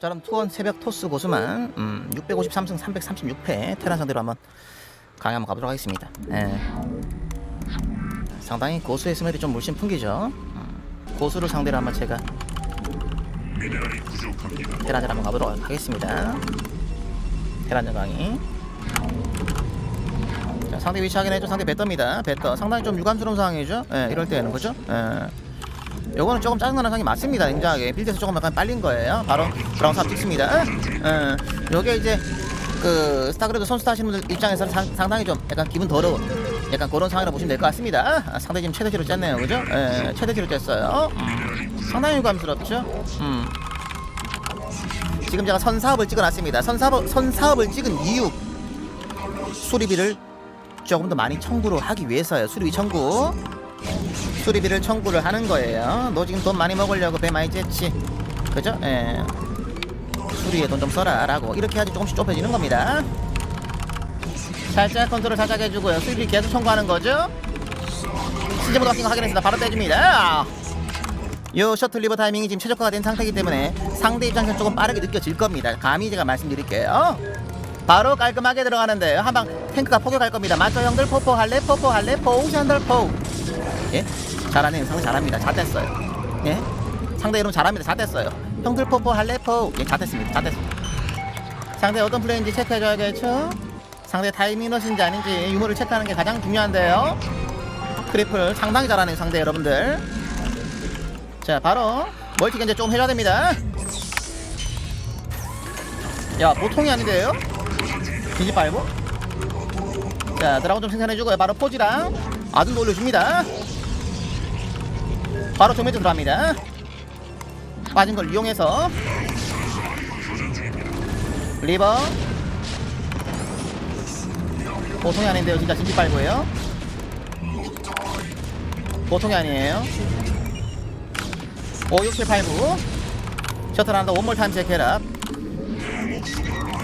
자 그럼 투원 새벽 토스 고수만 음, 653승 336패 테란 상대로 한번 강의 한번 가보도록 하겠습니다. 예. 상당히 고수의 스멜이 좀 물씬 풍기죠. 음, 고수를 상대로 한번 제가 테란전 한번 가보도록 하겠습니다. 테란전 강의. 자, 상대 위치 확인해줘. 상대 배떠입니다. 배떠 상당히 좀 유감스러운 상황이죠? 예, 이럴 때는 그죠? 예. 요거는 조금 짜증나는 상황이 맞습니다. 굉장하게. 빌드에서 조금 약간 빨린 거예요. 바로 브라운 삽 찍습니다. 예. 요게 이제 그 스타크래프트 선수 하시는 분들 입장에서는 상, 상당히 좀 약간 기분 더러운 약간 그런 상황이라고 보시면 될 것 같습니다. 아, 상대 지금 최대치로 짰네요. 그죠? 예, 최대치로 짰어요. 음, 상당히 유감스럽죠? 음. 지금 제가 선사업을 찍어놨습니다. 선사업, 선사업을 찍은 이유. 수리비를 조금 더 많이 청구를 하기 위해서요. 수리비 청구 수리비를 청구를 하는 거예요. 너 지금 돈 많이 먹으려고 배 많이 쨌지. 그죠? 예. 수리에 돈 좀 써라 라고. 이렇게 하지 조금씩 좁혀지는 겁니다. 살짝 컨트롤 살짝 해주고요. 수리비 계속 청구하는 거죠? 시즈모드 바뀐 거 확인했습니다. 바로 떼줍니다. 요 셔틀 리버 타이밍이 지금 최적화가 된 상태이기 때문에 상대 입장에서 조금 빠르게 느껴질 겁니다. 감히 제가 말씀드릴게요. 바로 깔끔하게 들어가는데요. 한 방 탱크가 포격할 겁니다. 맞죠 형들 포포 할래? 포포 할래? 포우션들 포. 예? 잘하네요 상대 잘합니다. 잘 됐어요. 예? 상대 이름 잘합니다. 잘 됐어요. 형들 포포 할래? 포 예, 잘 됐습니다. 잘 됐습니다. 상대 어떤 플레이인지 체크해줘야겠죠? 상대 타이밍러신지 아닌지 유무를 체크하는 게 가장 중요한데요. 트리플 상당히 잘하네요 상대 여러분들. 자 바로 멀티 견제 조금 해줘야 됩니다. 야 보통이 아닌데요? 뒤집 빨고? 자 드라곤 좀 생산해주고요. 바로 포지랑 아둔도 올려줍니다 바로 정면으로 들어갑니다. 빠진 걸 이용해서. 리버. 보통이 아닌데요. 진짜 진지 빨고요. 보통이 아니에요. 5, 6, 7, 8, 9 셔틀 하나 더 원몰 타임 체크해라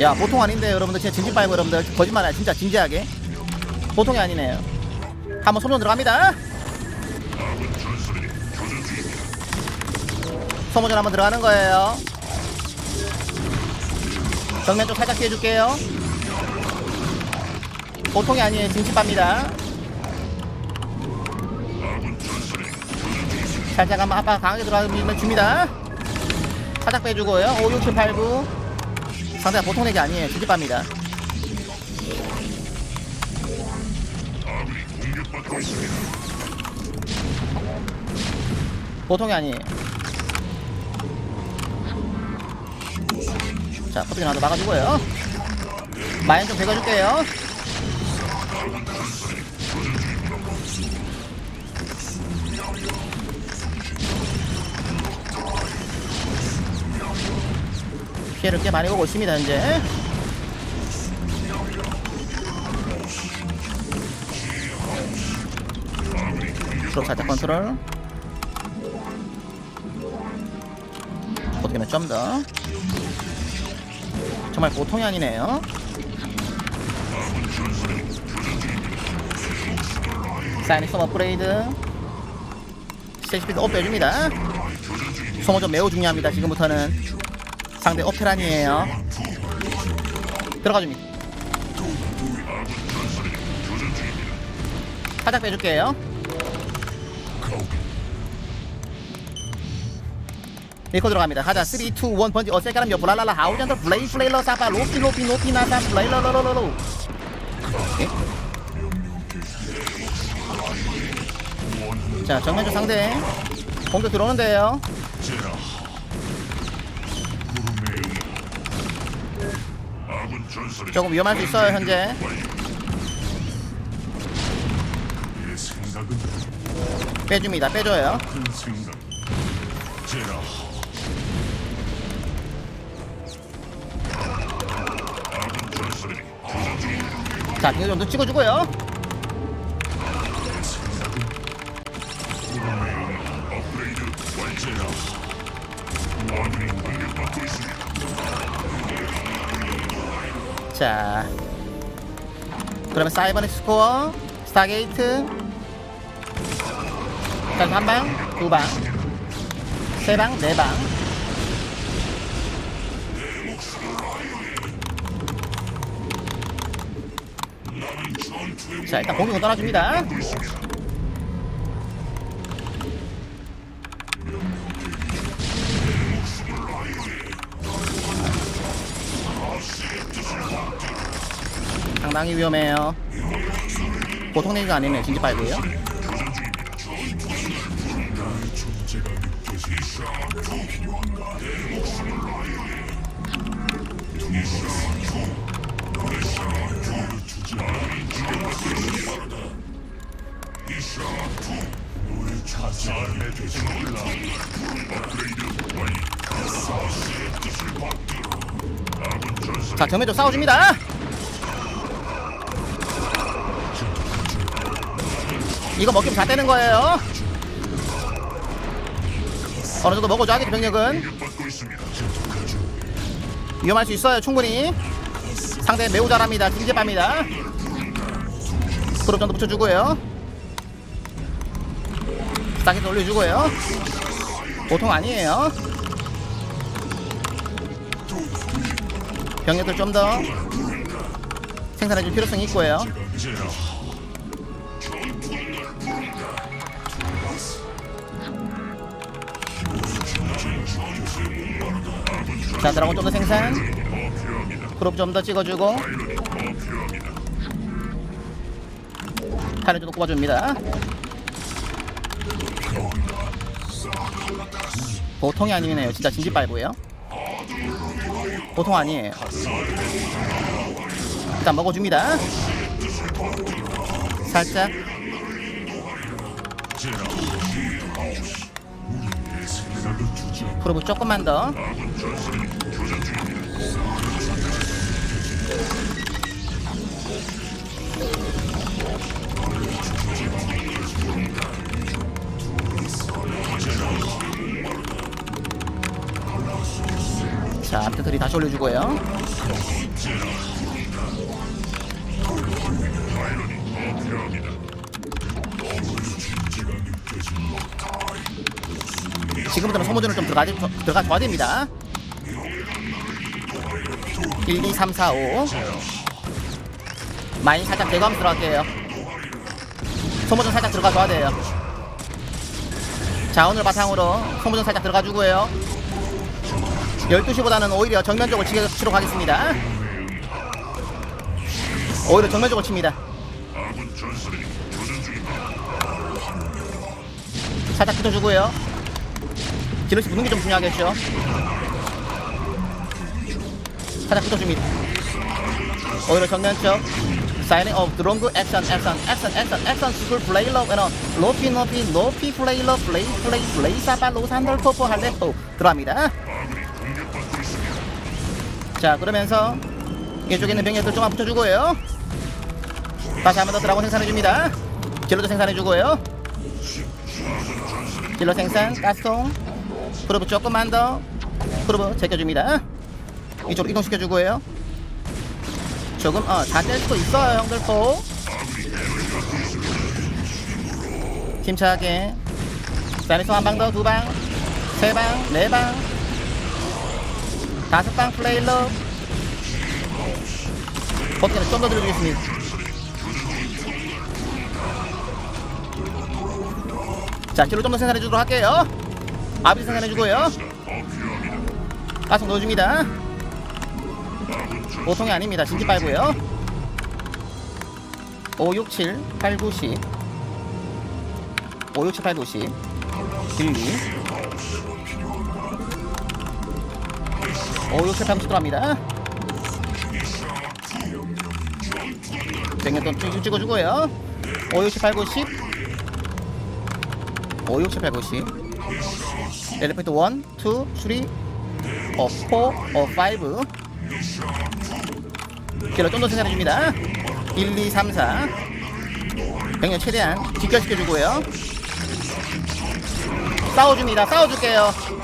야 보통 아닌데 여러분들. 진짜 진지 빨고 여러분들. 거짓말이야. 진짜 진지하게. 보통이 아니네요. 한번 소문 들어갑니다 소모전 한번 들어가는 거예요. 정면 좀 살짝 피해줄게요. 보통이 아니에요. 진심밥니다. 살짝 한번 아빠 강하게 들어가면 줍니다. 살짝 빼주고요. 5, 6, 7, 8, 9 상대가 보통 얘기 아니에요. 진심밥니다. 보통이 아니에요 자 포트기 나도 막아주고요. 마인 좀 베겨줄게요. 피해를 꽤 많이 보고 있습니다 현재. 프로 살짝 컨트롤. 포트기는 좀더 정말 보통이 아니네요. 사이닉섬 업그레이드 스테이시피드 업 빼줍니다. 소모전 매우 중요합니다. 지금부터는 상대 오페란이에요. 들어가줍니다. 살짝 빼줄게요. 리코 들어갑니다. 가자. 3, 2, 1 번지 어세 가람 옆 라라라 하우잔더 플레이 플레이러 사파 로피 로피 로피 나사 플레이러러러러 자 정면쪽 상대 공격 들어오는데요. 조금 위험할 수 있어요 현재. 빼줍니다. 빼줘요. 자, 이거 정도 찍어주고요. 자, 그러면 사이버넥 스코어, 스타게이트, 자, 한 방, 두 방, 세 방, 네 방. 자 일단 공격은 떠나줍니다. 상당히 위험해요. 보통 내기가 아니네 진짜 빨고요 자 정면적 싸워줍니다. 이거 먹기면 다 되는 거예요. 어느 정도 먹어줘 야겠죠 병력은. 위험할 수 있어요 충분히. 상대 매우 잘합니다. 진제빠입니다. 그룹 정도 붙여주고요. 스타켓 올려주고요. 보통 아니에요 병력들 좀 더 생산해줄 필요성이 있고요. 자 드라곤 좀 더 생산. 그룹 좀 더 찍어주고 타를 좀더 꼽아줍니다. 보통이 아니네요. 진짜 진지 빨고요 보통 아니에요. 일단 먹어줍니다. 살짝. 프로브 조금만 더 자, 앞뒤들이 다시 올려주고요. 지금부터는 소모전을 좀 들어가, 들어가 줘야 됩니다. 1, 2, 3, 4, 5. 마인 살짝 제거하면서 들어갈게요. 소모전 살짝 들어가 줘야 돼요. 자, 오늘 바탕으로 소모전 살짝 들어가 주고요. 12시보다는 오히려 정면적으로 치러 가겠습니다. 오히려 정면적으로 칩니다. 살짝 붙어주고요. 기르시 붙는 게 좀 중요하겠죠. 살짝 붙어줍니다. 오히려 정면 쪽. 사이닝 오브 드롱그 액션 액션 액션 액션 액션 스쿨 플레이 러 에너 로피 노피 노피 플레이 러 플레이 플레이 플레이 사바 로산돌 포포 할레포 들어갑니다. 자 그러면서 이쪽에 있는 병력들 좀만 붙여주고요. 다시 한 번 더 드라곤 생산해줍니다. 딜러도 생산해주고요. 딜러 생산 가스통 프로브 조금만 더 프로브 제껴줍니다. 이쪽으로 이동시켜주고요. 조금 어다뗄 수도 있어요 형들 포 힘차게 사이니스 한방 더 두 방 세 방 네방 다섯 방 플레일러. 버티는 좀더 들려주겠습니다. 자 딜로 좀 더 생산해 주도록 할게요. 아비스 생산해 주고요. 가속 넣어줍니다. 보통이 아닙니다. 진지 빨고요. 5, 6, 7, 8, 9, 10 5, 6, 7, 8, 9, 10 1, 2 5, 6, 7, 8, 9, 10 들어갑니다. 백년 좀 찍어주고요. 5, 6, 7, 8, 9, 10 5, 6, 7, 8, 9, 10 엘리베이터 1, 2, 3 어, 4, 어, 5 길러 좀더 생산해줍니다. 1, 2, 3, 4 백년 최대한 직결시켜주고요. 싸워줍니다. 싸워줄게요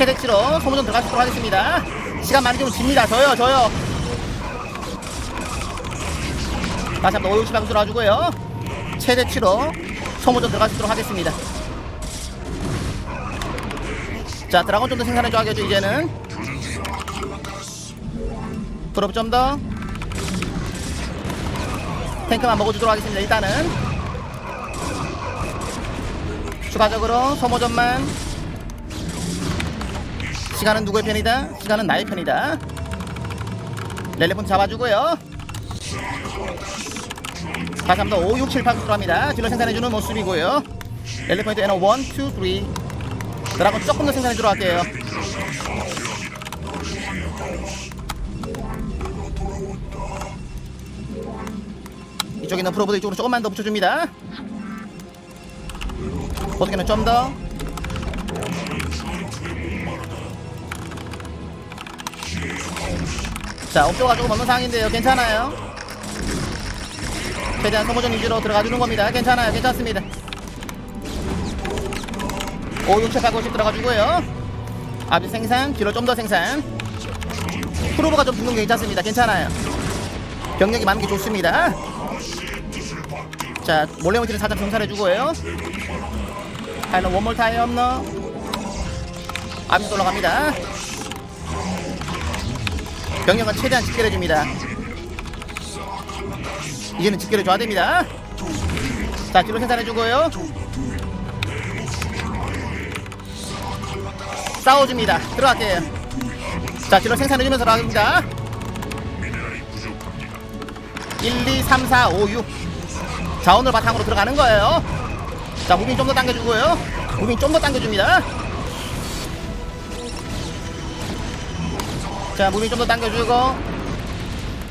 최대치로 소모전 있도록 하겠습니다. 시간 많이 주면 집니다. 저요 저요. 다시 한번 5, 60 방수로 놔주고요. 최대치로 소모전 있도록 하겠습니다. 자 드라곤 좀 더 생산해 줘야겠죠 이제는. 프로브 좀더. 탱크만 먹어주도록 하겠습니다 일단은. 추가적으로 소모전만 시간은 누구의 편이다? 시간은 나의 편이다. 렐레폰 잡아주고요. 다시 한번 더 5, 6, 7, 8 들어갑니다. 딜러 생산해주는 모습이고요. 렐레폰트 에너 1, 2, 3 드라곤 조금 더 생산해 주러 갈게요. 이쪽에 있는 프로보드 이쪽으로 조금만 더 붙여줍니다. 보드기는 좀 더 자 업조가 조금 없는 상황인데요. 괜찮아요. 최대한 소모전 위주로 들어가주는 겁니다. 괜찮아요. 괜찮습니다. 5, 6, 7, 8, 9, 10 들어가주고요. 아비 생산 뒤로 좀 더 생산. 프로브가 좀 붙는 게 괜찮습니다. 괜찮아요. 병력이 많은 게 좋습니다. 자 몰래 모티를 살짝 정찰해주고요. 파이널 원몰 타임 없너 아비 올라갑니다 병력은 최대한 집결해줍니다. 이제는 집결해줘야 됩니다. 자 뒤로 생산해주고요. 싸워줍니다. 들어갈게요. 자 뒤로 생산해주면서 들어갑니다. 1, 2, 3, 4, 5, 6 자원을 바탕으로 들어가는 거예요. 자 무빙 좀 더 당겨주고요. 무빙 좀 더 당겨줍니다 자 무빙 좀 더 당겨주고.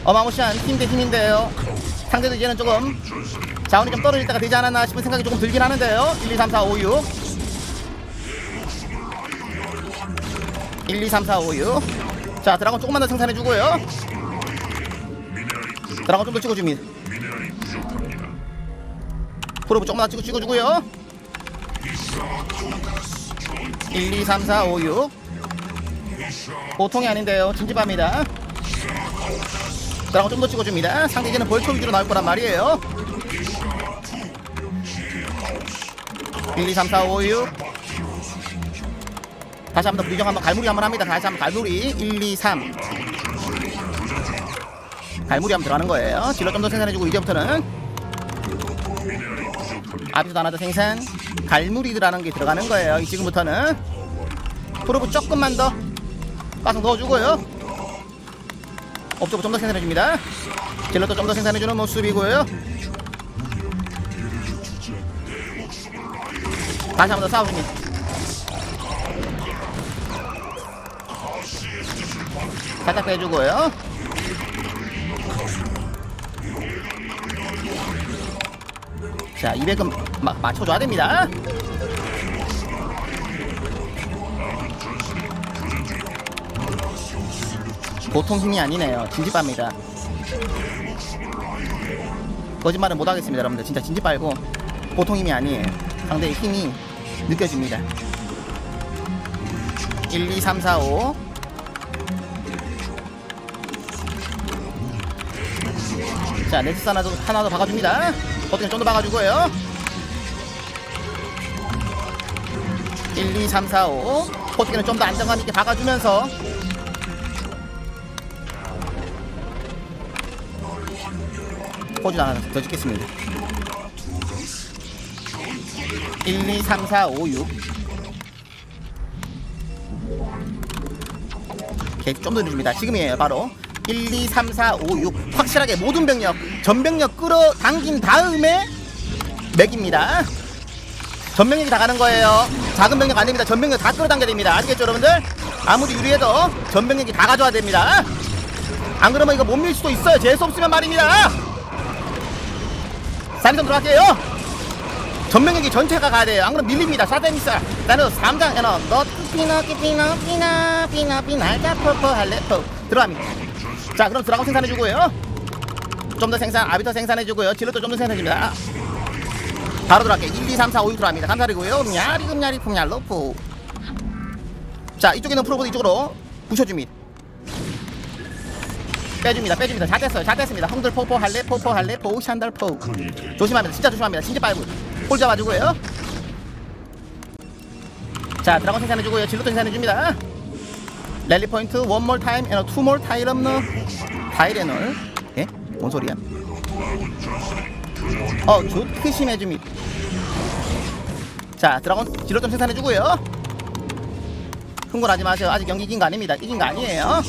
어마무시한 팀 대 팀인데요. 상대도 이제는 조금 자원이 좀 떨어질 때가 되지 않았나 싶은 생각이 조금 들긴 하는데요. 1, 2, 3, 4, 5, 6 1, 2, 3, 4, 5, 6 자 드라곤 조금만 더 생산해주고요. 드라곤 좀 더 찍어줍니다. 프로브 조금만 더 찍어, 찍어주고요. 1, 2, 3, 4, 5, 6 보통이 아닌데요. 진지합니다. 드라곤 좀 더 찍어줍니다. 상대 이제는 벌초 위주로 나올 거란 말이에요. 1, 2, 3, 4, 5, 6 다시 한번 더 부정 한번 갈무리 한번 합니다. 다시 한번 갈무리. 1, 2, 3 갈무리 한번 들어가는 거예요. 질러 좀 더 생산해주고 이제부터는. 앞에서 하나 더 생산. 갈무리 들어가는 게 들어가는 거예요. 지금부터는. 프로브 조금만 더 가서 넣어주고요. 업적부 좀 더 생산해줍니다. 질러도 좀 더 생산해주는 모습이고요. 다시 한 번 더 싸워줍니다 살짝 빼주고요. 자 200은 마, 맞춰줘야 됩니다 보통 힘이 아니네요 진지빠입니다 거짓말은 못하겠습니다 여러분들 진짜 진지 빨고 보통 힘이 아니에요 상대의 힘이 느껴집니다 1 2 3 4 5 자, 넥스스 하나 더, 하나 더 박아줍니다. 버튼 좀더 박아주고요. 1, 2, 3, 4, 5. 포트기는 좀 더 안정감 있게 박아주면서 포즈 하나 더 짓겠습니다. 1, 2, 3, 4, 5, 6. 계속 좀더 늦습니다. 지금이에요, 바로. 1, 2, 3, 4, 5, 6 확실하게 모든 병력 전병력 끌어당긴 다음에 맥입니다. 전병력이 다 가는 거예요. 작은 병력 안됩니다. 전병력 다 끌어당겨야 됩니다. 아시겠죠 여러분들? 아무리 유리해도 전병력이 다 가져와야 됩니다. 안 그러면 이거 못 밀 수도 있어요. 재수 없으면 말입니다 사리점 들어갈게요. 전병력이 전체가 가야 돼요. 안 그러면 밀립니다. 사데미스 나는 3장 에너. 너 피나 피나 피나 피나 피나 알자 퍼퍼 할래? 퍼. 들어갑니다. 자 그럼 드라곤 생산해주고요. 좀 더 생산 아비터 생산해주고요. 딜러도 좀 더 생산해줍니다. 바로 들어갈게요 1, 2, 3, 4, 5, 6 들어갑니다. 감사드리고요. 음야리 음야리 품야 러프 자 이쪽에는 프로보드 이쪽으로 부셔줍니다 빼줍니다 빼줍니다. 잘 됐어요 잘 됐습니다. 형들 포포 할래? 포포 할래? 포 샨달 포. 조심합니다 진짜 조심합니다. 진짜 빨고. 홀 잡아주고요. 자 드라곤 생산해주고요. 진로도 생산해줍니다. 랠리 포인트 원몰 타임 에너 투몰 타이럼너 다이레놀 예? 뭔 소리야? 어 좋게 심해줍니다 자 드라곤 진로 좀 생산해주고요. 흥분하지 마세요. 아직 경기 이긴 거 아닙니다. 이긴 거 아니에요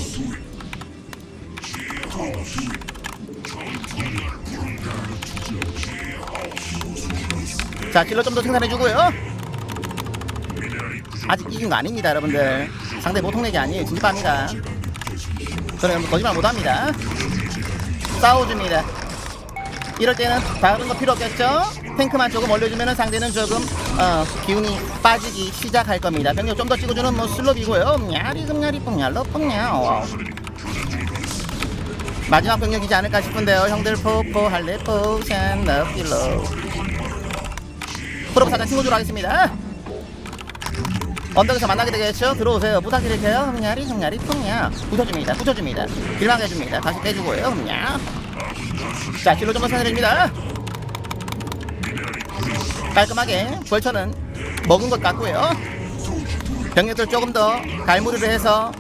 자 킬러 좀 더 생산해주고요 아직 이긴 거 아닙니다 여러분들 상대 보통 내기 아니에요 진짜입니다 저는 거짓말 못합니다 싸워줍니다 이럴 때는 다른 거 필요 없겠죠 탱크만 조금 올려주면 상대는 조금 어, 기운이 빠지기 시작할 겁니다 병력 좀 더 찍어주는 뭐 슬롭이고요 야리 금야리 뽕야러 뽕야 어. 마지막 병력이지 않을까 싶은데요 형들 포포 할래 포션 너필로 프로브 사장 친구주로 하겠습니다 언덕에서 만나게 되겠죠? 들어오세요. 부탁드릴게요. 흠냐리, 흠냐리, 풍냐. 붙여줍니다. 붙여줍니다. 길막 해줍니다. 다시 빼주고요. 흠냐. 자, 길로 좀 선사드립니다. 깔끔하게 벌처는 먹은 것 같고요. 병력들 조금 더 갈무리를 해서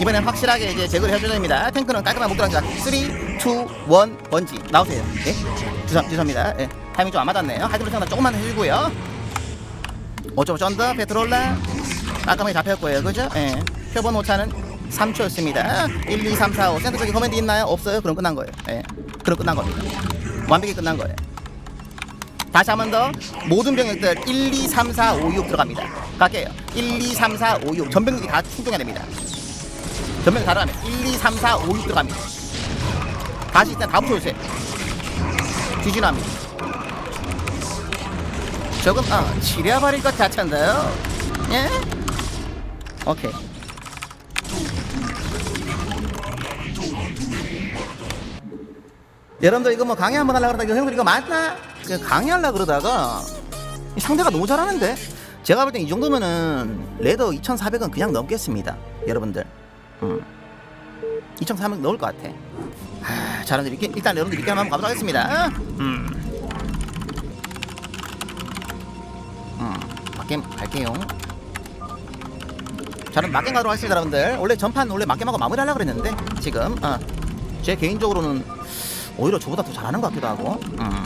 이번엔 확실하게 이제 제거를 해줘야 됩니다. 탱크는 깔끔한 목표랍니다. 3, 2, 1, 번지. 나오세요. 예? 죄송, 죄송합니다. 예. 타이밍 좀 안 맞았네요. 하이드로 생각 조금만 해주고요. 어쩌고 쩐다 페트롤라 깔끔하게 잡혔고요 그죠? 예. 표본 오차는 3초였습니다 1, 2, 3, 4, 5 센터 쪽에 커맨드 있나요? 없어요? 그럼 끝난 거예요 예. 그럼 끝난 겁니다 완벽히 끝난 거예요 다시 한 번 더 모든 병력들 1, 2, 3, 4, 5, 6 들어갑니다 갈게요 1, 2, 3, 4, 5, 6 전병력이 다 출동해야 됩니다 다 들어가면 1, 2, 3, 4, 5, 6 들어갑니다. 다시 일단 다 붙여주세요 뒤진합니다 조금 어 지려버릴 것 같은데요? 예? 오케이. 여러분들 이거 뭐 강의 한번 하려고 그러다가 형들 이거 맞나? 그 강의하려고 그러다가 이 상대가 너무 잘하는데? 제가 볼 땐 이 정도면은 레더 2400은 그냥 넘겠습니다 여러분들 음. 2400 넣을 것 같아 아, 잘하는데 믿기, 일단 여러분들 믿기 한번 가보도록 하겠습니다 음. 음, 맞게 갈게요. 저는 맞게 가도록 하겠습니다, 여러분들. 원래 전판 원래 맞게하고 마무리하려고 그랬는데 지금 어, 제 개인적으로는 오히려 저보다 더 잘하는 것 같기도 하고. 음.